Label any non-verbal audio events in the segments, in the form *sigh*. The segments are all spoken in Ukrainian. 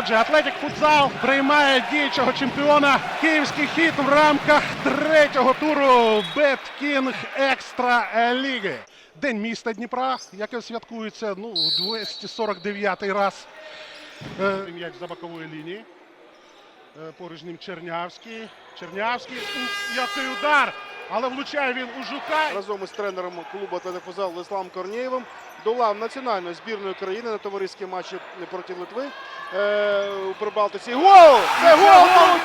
Отже, Атлетик Футзал приймає діючого чемпіона київський хід в рамках третього туру Беткінг Екстра Ліги. День міста Дніпра, яке святкується ну, в 249 раз. Е, М'яч за бокової лінії. Е, Поруч ним Чернявський. Чернявський. Який удар! Але влучає він у Жука. разом із тренером клубу «Атлетик Фузал» Владиславом Корнієвим до лав національної збірної країни на товариські матчі проти Литви е, у Прибалтиці. Гол! Це гол! Ну,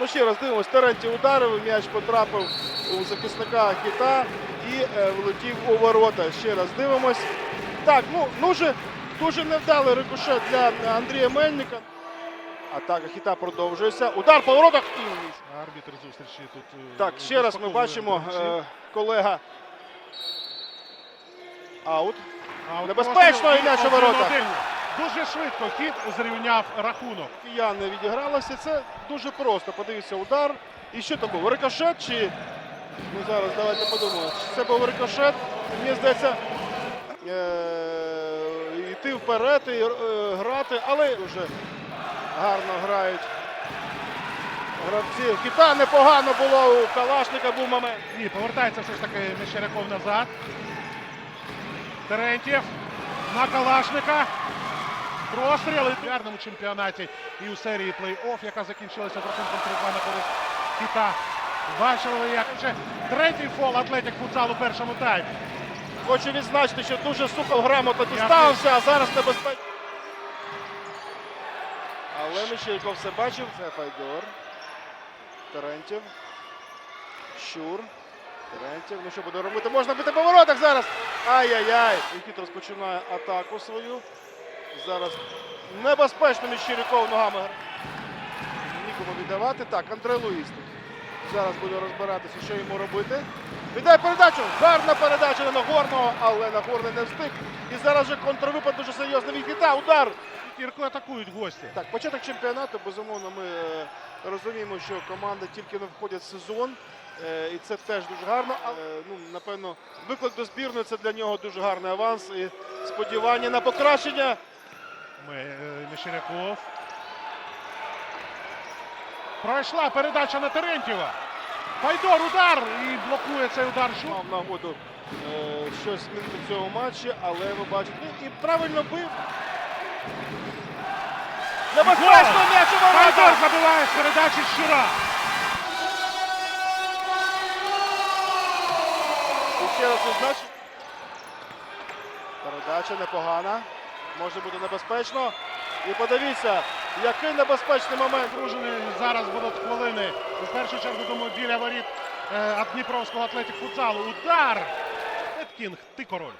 Ну ще раз дивимось, Теренті ударив, м'яч потрапив у захисника хіта і е, влетів у ворота. Ще раз дивимось. Так, ну дуже, дуже невдалий рикошет для Андрія Мельника. Атака хіта продовжується. Удар по воротах Арбітр зустрічі тут. е, так, ще раз ми бачимо е, колега. Аут. А от Небезпечно, і м'яч у ворота. Дуже швидко хід зрівняв рахунок. Кияни відігралися. Це дуже просто. Подивіться, удар. І що там був? Рикошет чи. Ну зараз давайте подумаємо. Це був рикошет. Мені здається. Е- йти вперед і е, грати, але дуже гарно грають. Гравці. Хіта непогано було у Калашника був момент. Ні, повертається все ж таки Мещеряков назад. Терентьєв на Калашника. Простріли в гарному чемпіонаті і у серії плей-офф, яка закінчилася з рахунком 3-2 на користь Кита. Бачили, як вже третій фол Атлетик футзал у першому таймі. Хочу відзначити, що дуже Сухов грамотно дістався, а зараз небезпечно. Але Мещеряков все бачив. Це Файдор. Терентів. Щур. Терентів. Ну що буде робити? Можна бити по воротах зараз. Ай-яй-яй. Нікіт розпочинає атаку свою. Зараз небезпечно Мещеряков ногами. Нікому віддавати. Так, Андре Луїс. Зараз буде розбиратися, що йому робити. Віддай передачу. Гарна передача на Нагорного, але Нагорний не встиг. І зараз же контрвипад дуже серйозний від хіта. Удар. П'ятірку атакують гості. Так, початок чемпіонату, безумовно, ми е, розуміємо, що команди тільки не входять в сезон. Е, і це теж дуже гарно. Ну, напевно, виклик до збірної це для нього дуже гарний аванс. І сподівання на покращення. Ми, е, Пройшла передача на Терентьєва. Файдор удар і блокує цей удар. Мав нагоду е, щось змінити в цьому матчі, але ви бачите, і правильно бив. Небезпечно м'яч у ворота! забиває з передачі Щура. Ще раз відзначу. Передача непогана. Може бути небезпечно. І подивіться, який небезпечний момент. Дружини зараз будуть хвилини. У першу чергу, думаю, біля воріт е, Дніпровського атлетик футзалу. Удар! Еткінг, ти король.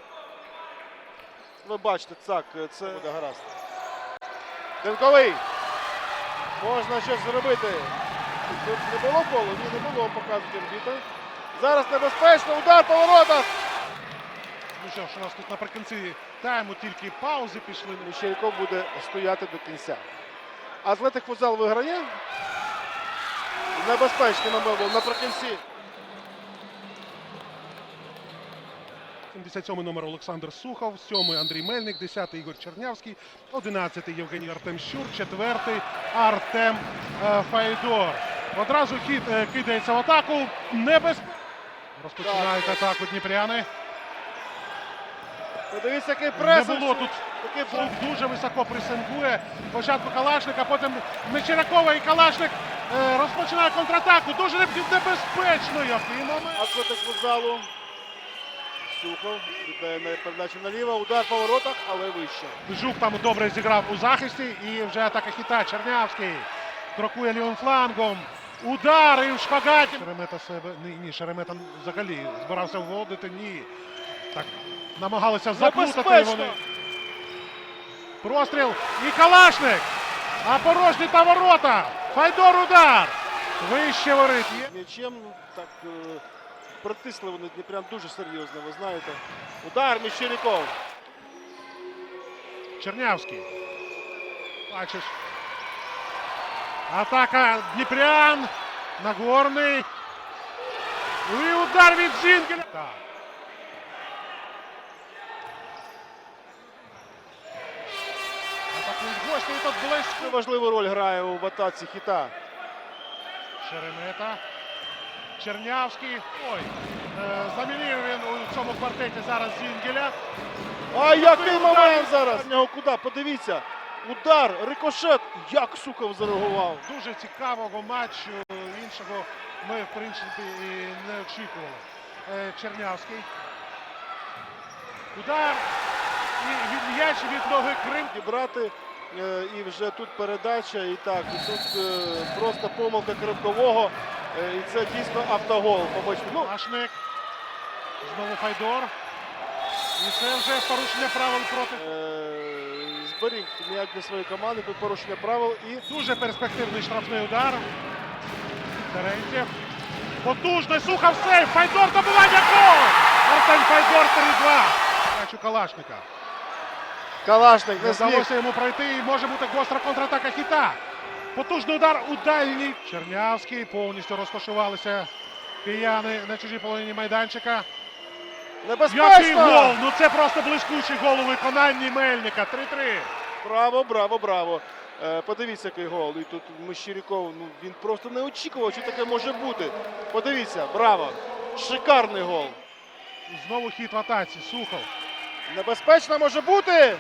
Ви бачите, так, це буде гаразд. Денковий. Можна щось зробити. Тут не було колу? Ні, не було, показують арбітр. Зараз небезпечно, удар по воротах. Ну що ж, у нас тут наприкінці тайму тільки паузи пішли. Міщеряков буде стояти до кінця. Атлетик футзал виграє. Небезпечний момент був наприкінці. 77 номер Олександр Сухов, 7 Андрій Мельник, 10 Ігор Чернявський, 11 Євгеній Артем Щур, 4 Артем е, Файдор. Одразу хід е, кидається в атаку. Небез... Розпочинають атаку Дніпряни. Подивіться, який Не було тут Такий пресинг. Дуже високо пресингує. Спочатку Калашник, а потім Мечерякова і Калашник е, розпочинає контратаку. Дуже небезпечно, який момент. Атлетик футзалу. Сухов віддає на передачу наліво. Удар по воротах, але вище. Жук там добре зіграв у захисті і вже атака хіта. Чернявський крокує лівим флангом. Удар і в шпагаті. Шеремета себе. Ні, ні, Шеремета взагалі збирався вводити. Ні. Так, намагалися заплутати вони. Простріл і Калашник. А порожні та ворота. Файдор удар. Вище ворит. М'ячем ну, так е, притисли вони Дніпрян дуже серйозно, ви знаєте. Удар Міщеряков. Чернявський. Бачиш. Атака Дніпрян. Нагорний. І удар від Зінкіна. Атакують гості. Чернявський тут близько. Важливу роль грає у атаці хіта. Шеремета. Чернявський. Ой. Е, замінив він у цьому квартеті зараз Зінгеля. А який момент зараз? Нього куди? Подивіться. Удар, рикошет. Як Сухов зареагував. Дуже цікавого матчу. Іншого ми, в принципі, і не очікували. Е, Чернявський. Удар. І від м'яч від ноги Крим. Дібрати. е, І вже тут передача. І так, і тут е, просто помилка Кривкового. І це дійсно автогол. Побачимо. Ну, Машник. Знову Файдор. І це вже порушення правил проти. Зберіг м'яч для своєї команди. Тут порушення правил і Дуже перспективний штрафний удар. Терентєв. Потужний Сухов сейф. Файдор добивання гол! Артем Файдор 3-2. М'яч у Калашника. Калашник Не не вдалося йому пройти і може бути гостра контратака хіта. Потужний удар у дальній. Чернявський повністю розташувалися кияни на чужій половині майданчика. Який Небезпечно! гол! Ну це просто блискучий гол у виконанні Мельника. 3-3. Браво, браво, браво. Е, подивіться, який гол. І тут Мещеряков, ну він просто не очікував, що таке може бути. Подивіться, браво. Шикарний гол. Знову хід в атаці. Сухов. Небезпечно може бути.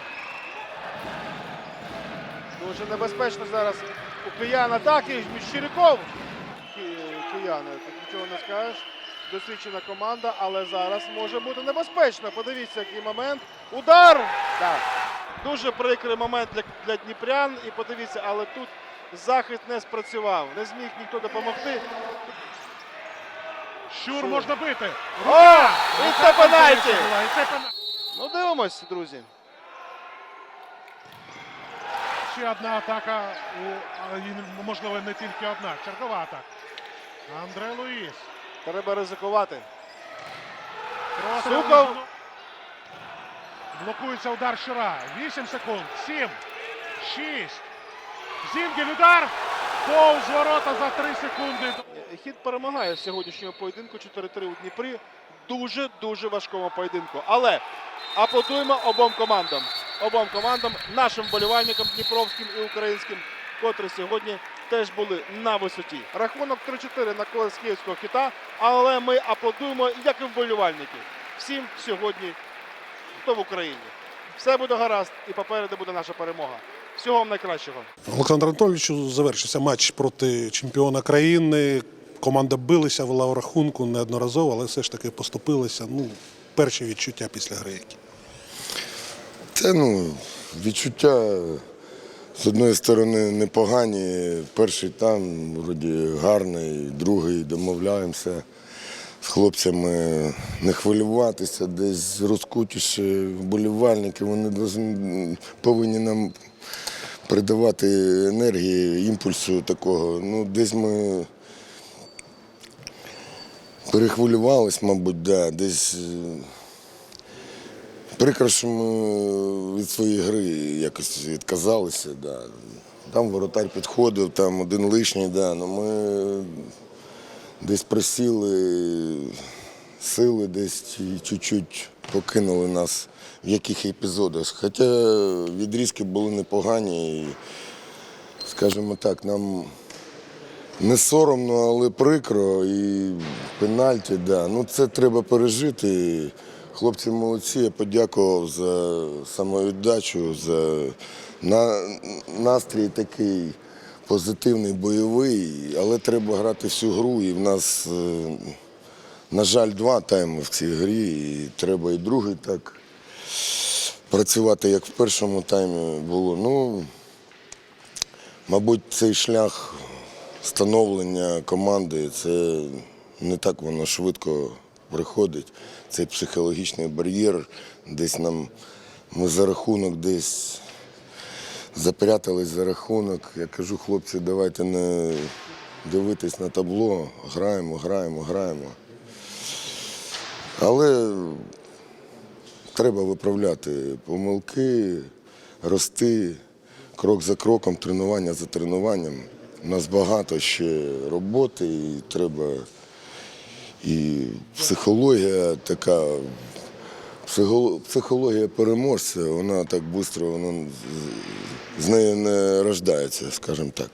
Дуже небезпечно зараз у киян атаки. Мещеряков. Ки- Кияни, тут нічого не скажеш. Досвідчена команда, але зараз може бути небезпечно. Подивіться, який момент. Удар! Так. Дуже прикрий момент для, для Дніпрян. І подивіться, але тут захист не спрацював. Не зміг ніхто допомогти. Щур можна бити. О! І це пенальті! Ну, дивимось, друзі. Ще одна атака, можливо, не тільки одна. Чергова атака. Андре Луїс. Треба ризикувати. Ног. Блокується удар Щура. 8 секунд. 7. 6. Зінгель удар. Повз ворота за 3 секунди. Хід перемагає в сьогоднішньому поєдинку 4-3 у Дніпрі. Дуже-дуже важкому поєдинку. Але аплодуємо обом командам. Обом командам, нашим вболівальникам дніпровським і українським, котрі сьогодні теж були на висоті. Рахунок 3-4 на користь київського хіта, але ми аплодуємо, як і вболівальники. Всім сьогодні, хто в Україні. Все буде гаразд і попереду буде наша перемога. Всього вам найкращого. Олександру Анатолійовичу завершився матч проти чемпіона країни. Команда билася, вела у рахунку неодноразово, але все ж таки поступилися. Ну, перші відчуття після гри. які. Це ну, відчуття з одної сторони непогані. Перший там вроді гарний, другий домовляємося з хлопцями не хвилюватися, десь розкутіші вболівальники, вони повинні нам придавати енергії, імпульсу такого. Ну, десь ми перехвилювались, мабуть, да, десь. Е, Прикро, що ми від своєї гри якось відказалися. Да. Там воротар підходив, там один лишній, да. ну ми десь просіли сили, десь чуть-чуть покинули нас в яких епізодах. Хоча відрізки були непогані. І, скажімо так, нам не соромно, але прикро. І пенальті, да. Ну це треба пережити. Хлопці молодці, я подякував за самовіддачу, за на, настрій такий позитивний, бойовий, але треба грати всю гру. І в нас, е, на жаль, два тайми в цій грі. І треба і другий так працювати, як в першому таймі було. Ну, мабуть, цей шлях становлення команди це не так воно швидко приходить. Цей психологічний бар'єр, десь нам ми за рахунок десь запрятались за рахунок. Я кажу, хлопці, давайте не дивитись на табло, граємо, граємо, граємо. Але треба виправляти помилки, рости крок за кроком, тренування за тренуванням. У нас багато ще роботи, і треба і психологія така, психологія переможця, вона так швидко вона з- нею не рождається, скажімо так.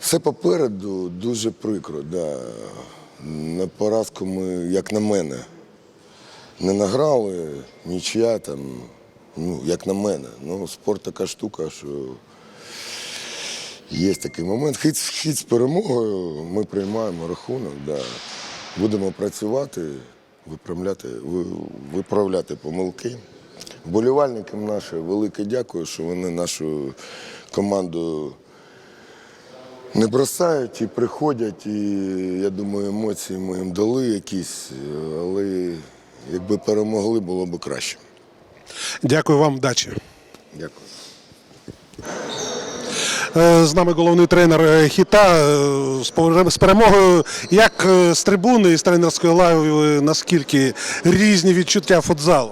Все попереду дуже прикро. Да. На поразку ми, як на мене, не награли, нічия там, ну, як на мене. Ну, спорт така штука, що є такий момент. Хід, хід з перемогою ми приймаємо рахунок, да. будемо працювати, виправляти, ви- виправляти помилки. Вболівальникам наше велике дякую, що вони нашу команду не бросають і приходять. І я думаю, емоції ми їм дали якісь, але якби перемогли, було б краще. Дякую вам, вдачі. Дякую. Е, З нами головний тренер е, хіта е, з перемогою. Як з трибуни і з тренерської лави, наскільки різні відчуття футзалу?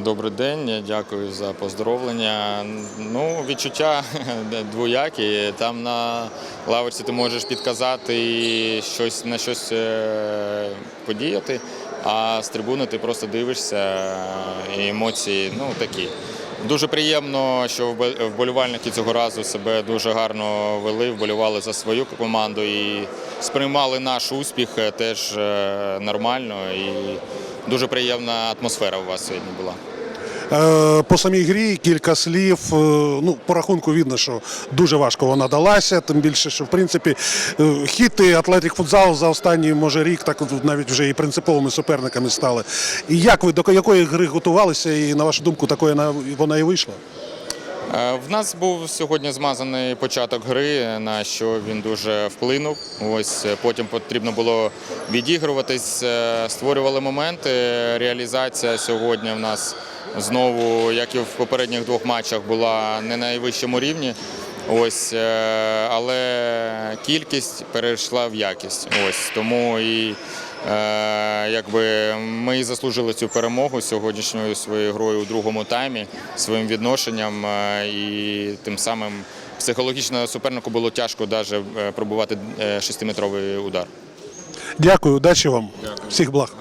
Добрий день, дякую за поздоровлення. Ну, відчуття *laughs* двоякі. Там на лавочці ти можеш підказати і щось на щось подіяти, а з трибуни ти просто дивишся і емоції ну, такі. Дуже приємно, що вболівальники цього разу себе дуже гарно вели, вболівали за свою команду і сприймали наш успіх е, теж е, нормально. І дуже приємна атмосфера у вас сьогодні була. Е, По самій грі кілька слів. Е, Ну, по рахунку видно, що дуже важко вона далася. Тим більше, що в принципі хіти Атлетик футзал за останній може рік так навіть вже і принциповими суперниками стали. І як ви до якої гри готувалися, і на вашу думку, такої вона і вийшла? Е, В нас був сьогодні змазаний початок гри, на що він дуже вплинув. Ось е, потім потрібно було відігруватись, е, створювали моменти. Реалізація сьогодні в нас знову, як і в попередніх двох матчах, була не на найвищому рівні. Ось, але кількість перейшла в якість. Ось тому і якби ми і заслужили цю перемогу сьогоднішньою своєю грою у другому таймі, своїм відношенням, е, і тим самим психологічно супернику було тяжко навіть пробувати е, шестиметровий удар. Дякую, удачі вам. Всіх благ.